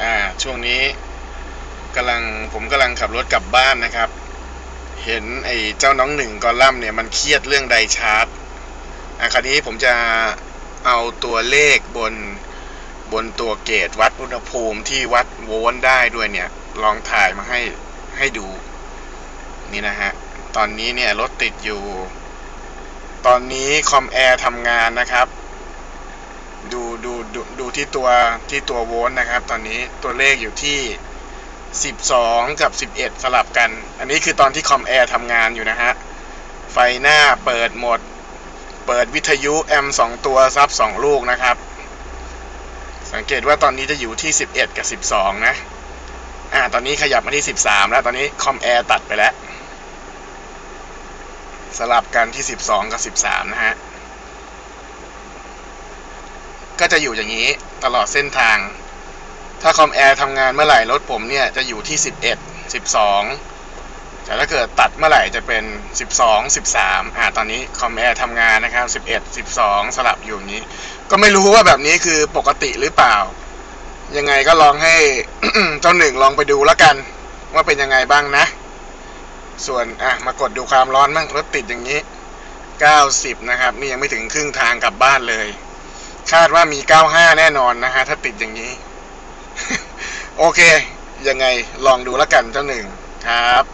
อ่าช่วงนี้กำลังผมกำลังขับรถกลับบ้านนะครับ เห็นไอ้เจ้าน้องหนึ่งกอลัมน์เนี่ยมันเครียดเรื่องไดชาร์จอะคราวนี้ผมจะเอาตัวเลขบนบนตัวเกจวัดอุณหภูมิที่วัดโวลต์ได้ด้วยเนี่ย ลองถ่ายมาให้ให้ดู นี่นะฮะ ตอนนี้เนี่ยรถติดอยู่ ตอนนี้คอมแอร์ทำงานนะครับ ดูดูดูดูที่ตัวที่ตัวโวลต์นะครับ ตอนนี้ตัวเลขอยู่ที่ 12 กับ 11 สลับกัน อันนี้คือตอนที่คอมแอร์ทำงานอยู่นะฮะ ไฟหน้าเปิดหมด เปิดวิทยุแอม2ตัวซับ 2 ลูกนะครับ สังเกตว่าตอนนี้จะอยู่ที่ 11 กับ 12 นะ อ่า ตอนนี้ขยับมาที่ 13 แล้ว ตอนนี้คอมแอร์ตัดไปแล้ว สลับกันที่ 12 กับ 13 นะฮะ ก็จะอยู่อย่างนี้ตลอดเส้นทาง ถ้าคอมแอร์ทำงานเมื่อไหร่รถผมเนี่ยจะอยู่ที่ 11 12 แต่ถ้าเกิดตัดเมื่อไหร่จะเป็น 12 13อ่าตอนนี้คอมแอร์ทำงานนะครับ 11 12 สลับอยู่อย่างนี้ ก็ไม่รู้ว่าแบบนี้คือปกติหรือเปล่า ยังไงก็ลองให้เจ้าหนึ่งลองไปดูแล้วกัน ว่าเป็นยังไงบ้างนะ ส่วนอะมากดดูความร้อนบ้างรถติดอย่างนี้ 90 นะครับ นี่ยังไม่ถึงครึ่งทางกลับบ้านเลย คาดว่ามี 95 แน่นอนนะฮะ ถ้าติดอย่างนี้ โอเค ยังไงลองดูแล้วกันเจ้าหนึ่งครับ